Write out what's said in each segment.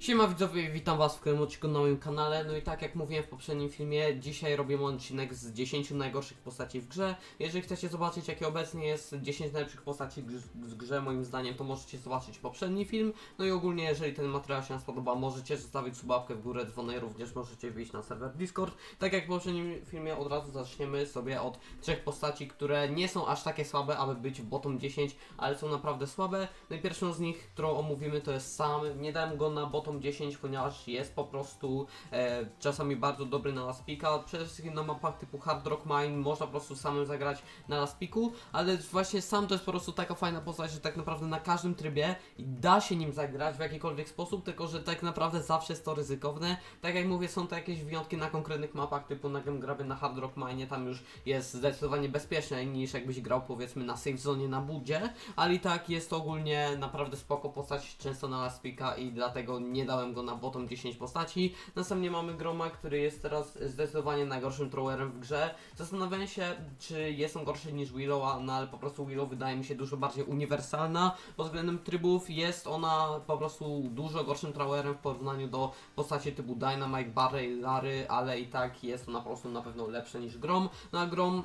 Siema widzowie, witam was w kolejnym odcinku na moim kanale. No i tak jak mówiłem w poprzednim filmie, dzisiaj robimy odcinek z 10 najgorszych postaci w grze. Jeżeli chcecie zobaczyć jakie obecnie jest 10 najlepszych postaci w grze moim zdaniem, to możecie zobaczyć poprzedni film. No i ogólnie jeżeli ten materiał się spodoba, możecie zostawić subapkę w górę, dzwonek, również możecie wyjść na serwer Discord. Tak jak w poprzednim filmie od razu zaczniemy sobie od trzech postaci, które nie są aż takie słabe, aby być w bottom 10, ale są naprawdę słabe. No i pierwszą z nich, którą omówimy to jest Sam. Nie dałem go na bottom 10, ponieważ jest po prostu e, czasami bardzo dobry na Laspika. Przede wszystkim na mapach typu Hard Rock Mine można po prostu samym zagrać na Laspiku, ale właśnie Sam to jest po prostu taka fajna postać, że tak naprawdę na każdym trybie da się nim zagrać w jakikolwiek sposób, tylko że tak naprawdę zawsze jest to ryzykowne. Tak jak mówię, są to jakieś wyjątki na konkretnych mapach, typu na graby na Hard Rock Mine, tam już jest zdecydowanie bezpieczniej niż jakbyś grał powiedzmy na safe zone na budzie, ale i tak jest to ogólnie naprawdę spoko postać, często na Laspika i dlatego nie dałem go na bottom 10 postaci. Następnie mamy Groma, który jest teraz zdecydowanie najgorszym throwerem w grze. Zastanawiam się, czy jest on gorszy niż Willow, no ale po prostu Willow wydaje mi się dużo bardziej uniwersalna pod względem trybów. Jest ona po prostu dużo gorszym throwerem w porównaniu do postaci typu Dynamite, Barry, Larry, ale i tak jest ona po prostu na pewno lepsza niż Grom. No a Grom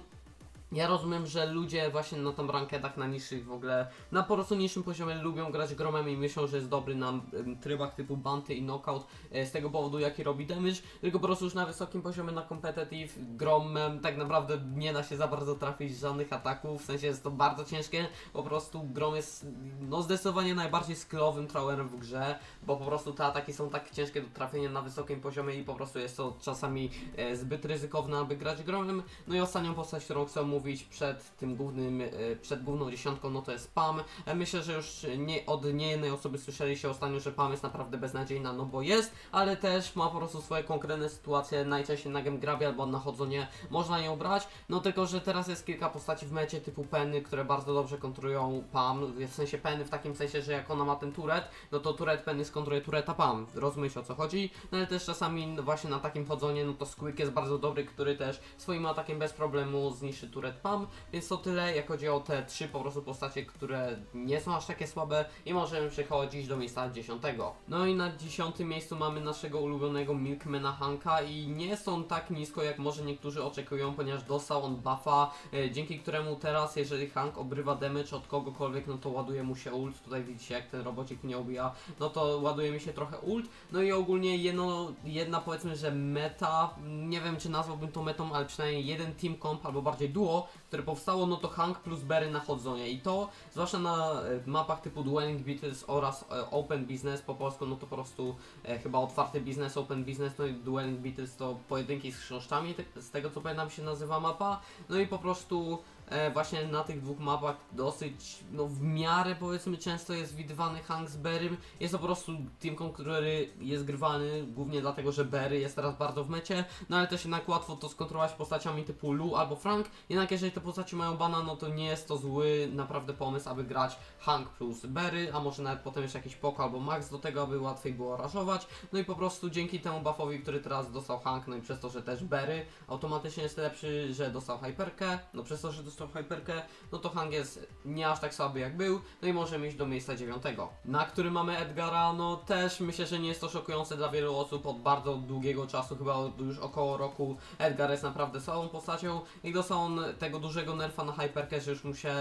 ja rozumiem, że ludzie właśnie na tam rankedach na niższych w ogóle, na po prostu niższym poziomie lubią grać gromem i myślą, że jest dobry na trybach typu Banty i Knockout e, z tego powodu jaki robi damage, tylko po prostu już na wysokim poziomie na competitive gromem tak naprawdę nie da się za bardzo trafić żadnych ataków, w sensie jest to bardzo ciężkie, po prostu grom jest no zdecydowanie najbardziej skillowym throwerem w grze, bo po prostu te ataki są tak ciężkie do trafienia na wysokim poziomie i po prostu jest to czasami e, zbyt ryzykowne, aby grać gromem. No i ostatnią postać, którą chcę mówić przed tym głównym, e, przed główną dziesiątką, no to jest Pam. E, Myślę, że już nie, od niejednej osoby słyszeliście ostatnio, że Pam jest naprawdę beznadziejna, no bo jest, ale też ma po prostu swoje konkretne sytuacje, najczęściej na game grabie albo na chodzenie można ją brać, no tylko, że teraz jest kilka postaci w mecie typu Penny, które bardzo dobrze kontrują Pam, w sensie Penny w takim sensie, że jak ona ma ten turet, no to turet Penny skontruje tureta Pam, rozumiecie o co chodzi, no ale też czasami właśnie na takim chodzonie, no to Squeak jest bardzo dobry, który też swoim atakiem bez problemu zniszczy turet Więc to tyle, jak chodzi o te trzy po prostu postacie, które nie są aż takie słabe i możemy przechodzić do miejsca dziesiątego. No i na dziesiątym miejscu mamy naszego ulubionego Milkmana Hanka i nie on tak nisko, jak może niektórzy oczekują, ponieważ dostał on buffa, e, dzięki któremu teraz, jeżeli Hank obrywa damage od kogokolwiek, no to ładuje mu się ult, tutaj widzicie jak ten robocik mnie ubija, no to ładuje mi się trochę ult, no i ogólnie jedno, jedna powiedzmy, że meta, nie wiem czy nazwałbym to metą, ale przynajmniej jeden team comp albo bardziej duo, które powstało, no to Hank plus Berry na chodzonie. I to zwłaszcza na e, mapach typu Dwelling Beatles oraz e, Open Business po polsku, no to po prostu e, chyba otwarty biznes, Open Business, no i Dwelling Beatles to pojedynki z chrząszczami, z tego co pamiętam się nazywa mapa, no i po prostu e, właśnie na tych dwóch mapach dosyć, no w miarę powiedzmy często jest widywany Hank z Berrym. Jest to po prostu teamką, który jest grywany głównie dlatego, że Berry jest teraz bardzo w mecie, no ale też jednak łatwo to skontrolować postaciami typu Lu albo Frank. Jednak jeżeli te postaci mają bana, no to nie jest to zły naprawdę pomysł, aby grać Hank plus Berry, a może nawet potem jeszcze jakiś Poko albo Max do tego, aby łatwiej było raszować. No i po prostu dzięki temu buffowi, który teraz dostał Hank, no i przez to, że też Berry automatycznie jest lepszy, że dostał hyperkę, no przez to, że dostał hyperkę, no to Hank jest nie aż tak słaby jak był, no i możemy iść do miejsca dziewiątego, na którym mamy Edgara, no też myślę, że nie jest to szokujące dla wielu osób od bardzo długiego czasu, chyba od już około roku. Edgar jest naprawdę słabą postacią i dostał on tego dużego nerfa na hyperkę, że już mu się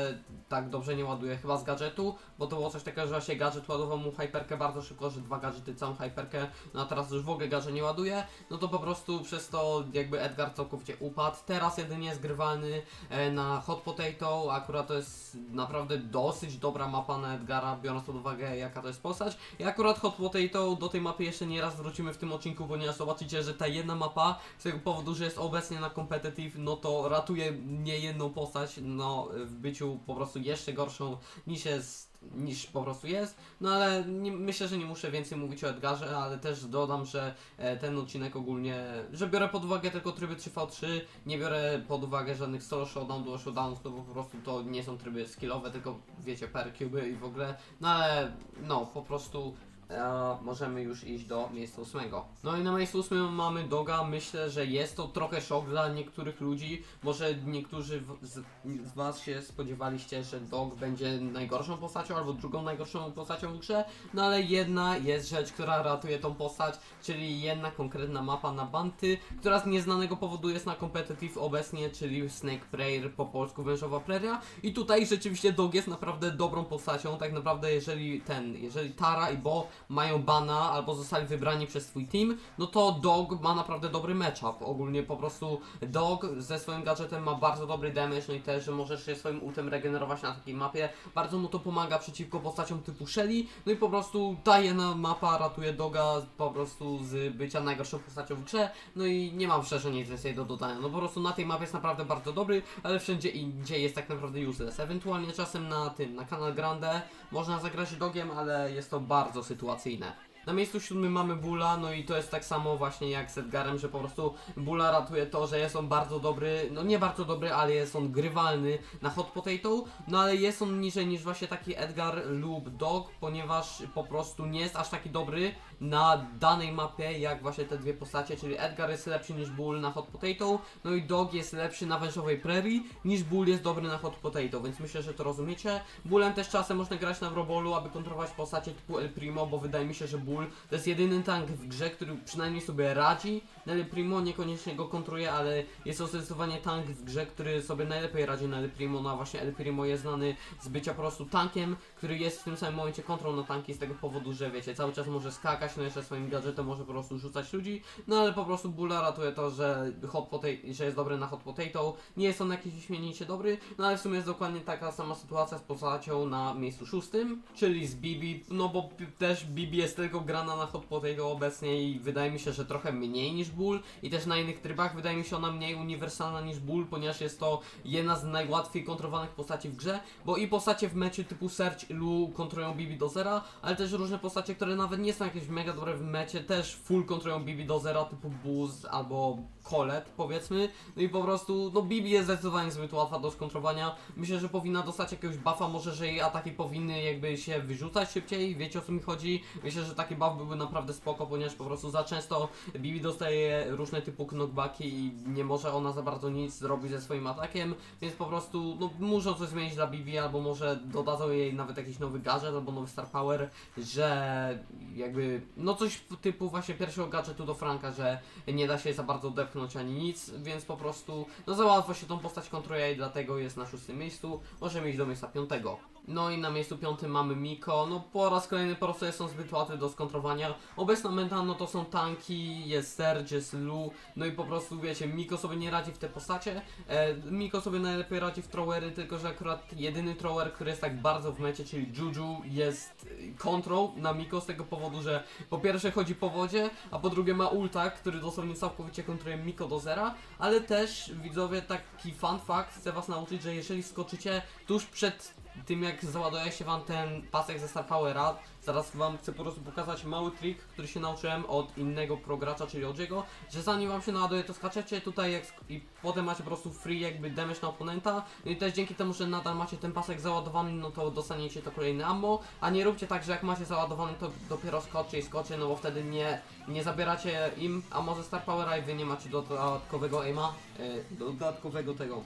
tak dobrze nie ładuje, chyba z gadżetu, bo to było coś takiego, że właśnie gadżet ładował mu hyperkę bardzo szybko, że dwa gadżety całą hyperkę, no a teraz już w ogóle gadżet nie ładuje, no to po prostu przez to jakby Edgar całkowicie upadł, teraz jedynie jest grywalny e, na Hot Potato, akurat to jest naprawdę dosyć dobra mapa na Edgara, biorąc pod uwagę jaka to jest postać. I akurat Hot Potato do tej mapy jeszcze nie raz wrócimy w tym odcinku, ponieważ zobaczycie, że ta jedna mapa z tego powodu, że jest obecnie na competitive, no to ratuje nie jedną postać, no w byciu po prostu jeszcze gorszą niż jest niż po prostu jest, no ale nie, myślę, że nie muszę więcej mówić o Edgarze, ale też dodam, że e, ten odcinek ogólnie, że biorę pod uwagę tylko tryby 3v3, nie biorę pod uwagę żadnych solo showdown, duo showdownów, no bo po prostu to nie są tryby skillowe, tylko wiecie, per cube i w ogóle, no ale no, po prostu e, możemy już iść do miejsca ósmego. No i na miejscu ósmym mamy Doga. Myślę, że jest to trochę szok dla niektórych ludzi. Może niektórzy w- z, z Was się spodziewaliście, że Dog będzie najgorszą postacią albo drugą najgorszą postacią w grze. No ale jedna jest rzecz, która ratuje tą postać, czyli jedna konkretna mapa na Banty, która z nieznanego powodu jest na competitive obecnie, czyli Snake Prayer, po polsku wężowa preria. I tutaj rzeczywiście Dog jest naprawdę dobrą postacią. Tak naprawdę, jeżeli ten, jeżeli Tara i Bo mają bana albo zostali wybrani przez swój team, no to Dog ma naprawdę dobry matchup. Ogólnie po prostu Dog ze swoim gadżetem ma bardzo dobry damage, no i też, że możesz się swoim ultem regenerować na takiej mapie. Bardzo mu to pomaga przeciwko postaciom typu Shelly. No i po prostu ta jedna mapa ratuje Doga po prostu z bycia najgorszą postacią w grze. No i nie mam szczerze nic więcej do dodania. No po prostu na tej mapie jest naprawdę bardzo dobry, ale wszędzie indziej jest tak naprawdę useless. Ewentualnie czasem na tym, na kanal Grande można zagrać Dogiem, ale jest to bardzo sytuacyjne. Na miejscu siódmym mamy Bula, no i to jest tak samo właśnie jak z Edgarem, że po prostu Bula ratuje to, że jest on bardzo dobry, no nie bardzo dobry, ale jest on grywalny na Hot Potato, no ale jest on niżej niż właśnie taki Edgar lub Dog, ponieważ po prostu nie jest aż taki dobry na danej mapie jak właśnie te dwie postacie, czyli Edgar jest lepszy niż Bull na Hot Potato, no i Dog jest lepszy na wężowej Prairie niż Bull jest dobry na Hot Potato, więc myślę, że to rozumiecie. Bullem też czasem można grać na Robolu, aby kontrolować postacie typu El Primo, bo wydaje mi się, że Bull to jest jedyny tank w grze, który przynajmniej sobie radzi. El Primo niekoniecznie go kontruje, ale jest to zdecydowanie tank w grze, który sobie najlepiej radzi na Primo. No a właśnie El Primo jest znany z bycia po prostu tankiem, który jest w tym samym momencie kontrol na tanki z tego powodu, że wiecie, cały czas może skakać, no jeszcze swoim gadżetem może po prostu rzucać ludzi, no ale po prostu Bulla ratuje to, że, hot że jest dobry na Hot Potato, nie jest on jakiś wyśmienicie dobry, no ale w sumie jest dokładnie taka sama sytuacja z postacią na miejscu szóstym, czyli z Bibi, no bo też Bibi jest tylko grana na Hot Potato obecnie i wydaje mi się, że trochę mniej niż Bull i też na innych trybach. Wydaje mi się ona mniej uniwersalna niż Bull, ponieważ jest to jedna z najłatwiej kontrolowanych postaci w grze, bo i postacie w meczu typu Search i Lu kontrolują Bibi do zera, ale też różne postacie, które nawet nie są jakieś mega dobre w mecie, też full kontrolują Bibi do zera typu Buzz albo Colette powiedzmy, no i po prostu, no Bibi jest zdecydowanie zbyt łatwa do skontrowania, myślę, że powinna dostać jakiegoś buffa, może, że jej ataki powinny jakby się wyrzucać szybciej, wiecie o co mi chodzi, myślę, że taki buff byłby naprawdę spoko, ponieważ po prostu za często Bibi dostaje różne typu knockbacki i nie może ona za bardzo nic zrobić ze swoim atakiem, więc po prostu, no muszą coś zmienić dla Bibi, albo może dodadzą jej nawet jakiś nowy gadżet, albo nowy star power, że jakby, no coś typu właśnie pierwszego gadżetu do Franka, że nie da się za bardzo odepchnąć ani nic, więc po prostu, no za łatwo się tą postać kontroluje i dlatego jest na szóstym miejscu, możemy iść do miejsca piątego. No i na miejscu piątym mamy Miko, no po raz kolejny po prostu są zbyt łatwe do skontrowania. Obecna meta no to są tanki, jest Serge, jest Lu, no i po prostu wiecie, Miko sobie nie radzi w te postacie. E, Miko sobie najlepiej radzi w throwery, tylko że akurat jedyny thrower, który jest tak bardzo w mecie, czyli Juju jest control na Miko z tego powodu, że po pierwsze chodzi po wodzie, a po drugie ma ulta, który dosłownie całkowicie kontroluje Miko do zera, ale też widzowie taki fun fact, chcę was nauczyć, że jeżeli skoczycie tuż przed tym jak załaduje się wam ten pasek ze Star Powera, zaraz wam chcę po prostu pokazać mały trik, który się nauczyłem od innego progracza, czyli Ojiego, że zanim wam się naładuje to skaczecie tutaj jak i potem macie po prostu free jakby damage na oponenta. No i też dzięki temu, że nadal macie ten pasek załadowany, no to dostaniecie to kolejne ammo, a nie róbcie tak, że jak macie załadowany to dopiero skoczy i skoczy, no bo wtedy nie, nie zabieracie im ammo ze Star Powera i wy nie macie dodatkowego aima, e, dodatkowego tego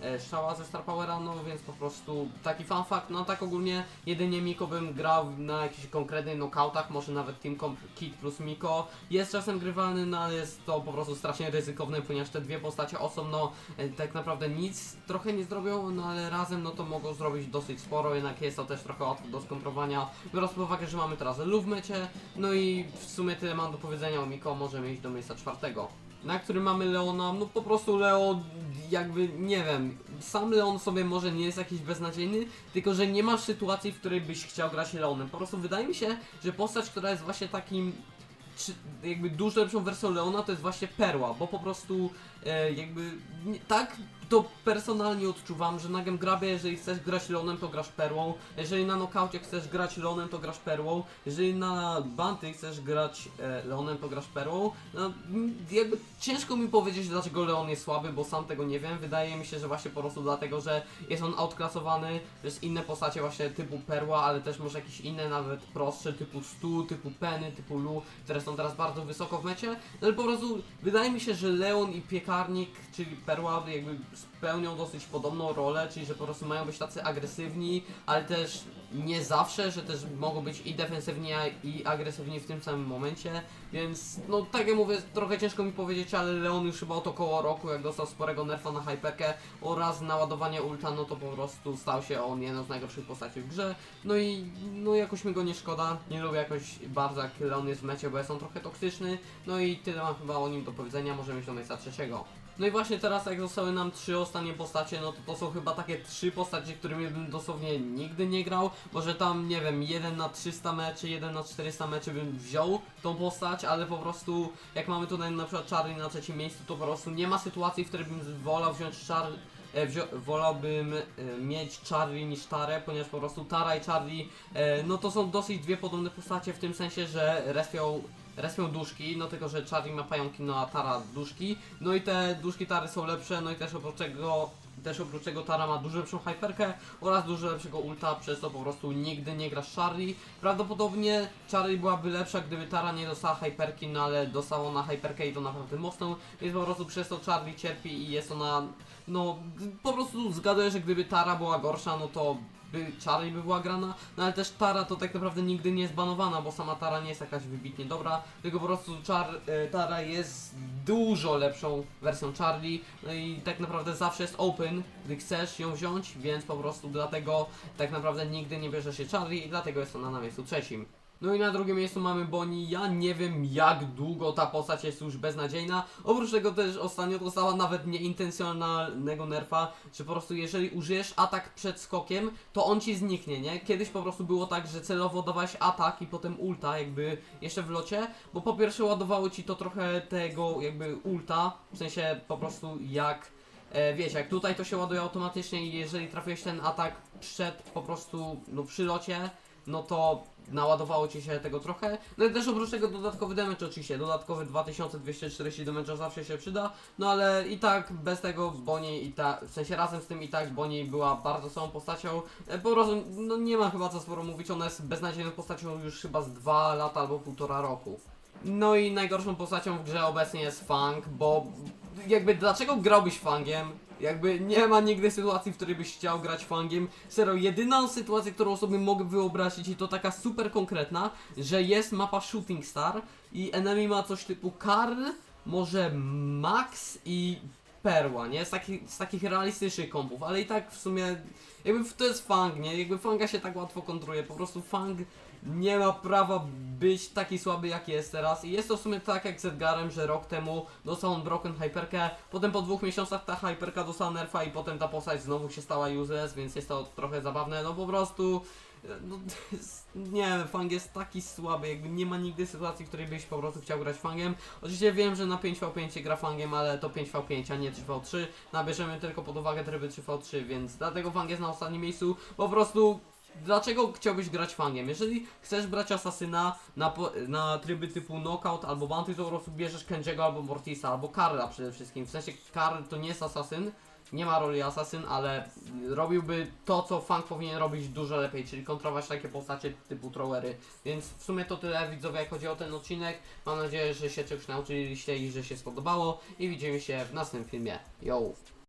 e, strzała ze Star Powera, no więc po prostu taki fun fact, no tak ogólnie jedynie Miko bym grał na jakichś konkretnych knockoutach, może nawet Team Kit plus Miko, jest czasem grywalny, no ale jest to po prostu strasznie ryzykowne, ponieważ te dwie postacie osobno e, tak naprawdę nic trochę nie zrobią, no ale razem no to mogą zrobić dosyć sporo, jednak jest to też trochę łatwe do skontrowania, biorąc pod uwagę, że mamy teraz w mecie, no i w sumie tyle mam do powiedzenia o Miko, możemy iść do miejsca czwartego na którym mamy Leona, no po prostu Leo jakby, nie wiem, sam Leon sobie może nie jest jakiś beznadziejny, tylko że nie masz sytuacji, w której byś chciał grać Leonem. Po prostu wydaje mi się, że postać, która jest właśnie takim czy jakby dużo lepszą wersją Leona to jest właśnie Perła, bo po prostu e, jakby nie, tak to personalnie odczuwam, że na Grabie, jeżeli chcesz grać Lonem, to grasz perłą, jeżeli na Knockoutie chcesz grać Lonem, to grasz perłą, jeżeli na Banty chcesz grać e, Leonem, to grasz perłą. No, jakby ciężko mi powiedzieć, dlaczego Leon jest słaby, bo sam tego nie wiem. Wydaje mi się, że właśnie po prostu dlatego, że jest on outklasowany, jest inne postacie właśnie typu perła, ale też może jakieś inne, nawet prostsze, typu Stu, typu Penny, typu Lu, które są teraz bardzo wysoko w mecie. No ale po prostu wydaje mi się, że Leon i Piekarnik, czyli Perła, jakby spełnią dosyć podobną rolę, czyli że po prostu mają być tacy agresywni, ale też nie zawsze, że też mogą być i defensywni, i agresywni w tym samym momencie, więc no tak jak mówię, trochę ciężko mi powiedzieć, ale Leon już chyba od około roku, jak dostał sporego nerfa na hyperkę oraz naładowanie ulta, no to po prostu stał się on jedną z najgorszych postaci w grze, no i no jakoś mi go nie szkoda, nie lubię jakoś bardzo jak Leon jest w mecie, bo jest on trochę toksyczny, no i tyle mam chyba o nim do powiedzenia, możemy iść do miejsca trzeciego. No i właśnie teraz jak zostały nam trzy ostatnie postacie, no to to są chyba takie trzy postacie, którymi bym dosłownie nigdy nie grał. Może tam, nie wiem, jeden na 300 meczy, jeden na 400 meczy bym wziął tą postać, ale po prostu jak mamy tutaj na przykład Charlie na trzecim miejscu, to po prostu nie ma sytuacji, w której bym wolał wziąć Charlie e, wzi- wolałbym e, mieć Charlie niż Tarę, ponieważ po prostu Tara i Charlie, e, no to są dosyć dwie podobne postacie w tym sensie, że respią, respią duszki, no tylko, że Charlie ma pająki, no a Tara duszki, no i te duszki Tary są lepsze, no i też oprócz tego też oprócz tego Tara ma dużo lepszą hyperkę oraz dużo lepszego ulta, przez to po prostu nigdy nie gra Charlie. Prawdopodobnie Charlie byłaby lepsza, gdyby Tara nie dostała hyperki, no ale dostała ona hyperkę i to naprawdę mocną, więc po prostu przez to Charlie cierpi i jest ona, no po prostu zgaduję, że gdyby Tara była gorsza, no to by Charlie by była grana, no ale też Tara to tak naprawdę nigdy nie jest banowana, bo sama Tara nie jest jakaś wybitnie dobra, tylko po prostu Char e, Tara jest dużo lepszą wersją Charlie, no i tak naprawdę zawsze jest open, gdy chcesz ją wziąć, więc po prostu dlatego tak naprawdę nigdy nie bierze się Charlie i dlatego jest ona na miejscu trzecim. No i na drugim miejscu mamy Bonnie. Ja nie wiem jak długo ta postać jest już beznadziejna. Oprócz tego też ostatnio dostała nawet nieintencjonalnego nerfa, że po prostu jeżeli użyjesz atak przed skokiem, to on ci zniknie, nie? Kiedyś po prostu było tak, że celowo dawałeś atak i potem ulta jakby jeszcze w locie, bo po pierwsze ładowało ci to trochę tego jakby ulta, w sensie po prostu jak E, wiecie, jak tutaj to się ładuje automatycznie i jeżeli trafiłeś ten atak przed po prostu no przy locie, no to naładowało ci się tego trochę. No i też oprócz tego dodatkowy damage oczywiście, dodatkowy 2240 damage zawsze się przyda, no ale i tak bez tego Bonnie i tak, w sensie razem z tym i tak Bonnie była bardzo samą postacią. E, po prostu, no nie ma chyba co sporo mówić, ona jest beznadziejną postacią już chyba z 2 lata albo półtora roku. No i najgorszą postacią w grze obecnie jest Fang, bo jakby dlaczego grałbyś Fangiem? Jakby nie ma nigdy sytuacji, w której byś chciał grać Fangiem. Serio, jedyną sytuację, którą sobie mogę wyobrazić i to taka super konkretna, że jest mapa Shooting Star i enemy ma coś typu Karl, może Max i Perła, nie? Z, takich z takich realistycznych kompów, ale i tak w sumie jakby to jest Fang, nie? Jakby Fanga się tak łatwo kontruje, po prostu Fang nie ma prawa być taki słaby jak jest teraz i jest to w sumie tak jak z Edgarem, że rok temu dostał on Broken Hyperkę, potem po dwóch miesiącach ta Hyperka dostała nerfa i potem ta postać znowu się stała useless, więc jest to trochę zabawne, no po prostu no, to jest- nie wiem, Fang jest taki słaby, jakby nie ma nigdy sytuacji, w której byś po prostu chciał grać Fangiem. Oczywiście wiem, że na 5v5 się gra Fangiem, ale to 5v5, a nie 3v3. Nabierzemy tylko pod uwagę tryby 3v3, więc dlatego Fang jest na ostatnim miejscu. Po prostu Dlaczego chciałbyś grać fangiem? Jeżeli chcesz brać asasyna na, na tryby typu knockout albo bounty, to po prostu bierzesz Kenji'ego albo Mortisa, albo Karla przede wszystkim. W sensie Karl to nie jest asasyn, nie ma roli asasyn, ale robiłby to, co fang powinien robić dużo lepiej, czyli kontrolować takie postacie typu throwery. Więc w sumie to tyle widzowie, jak chodzi o ten odcinek. Mam nadzieję, że się czegoś nauczyliście i że się spodobało. I widzimy się w następnym filmie. Yo!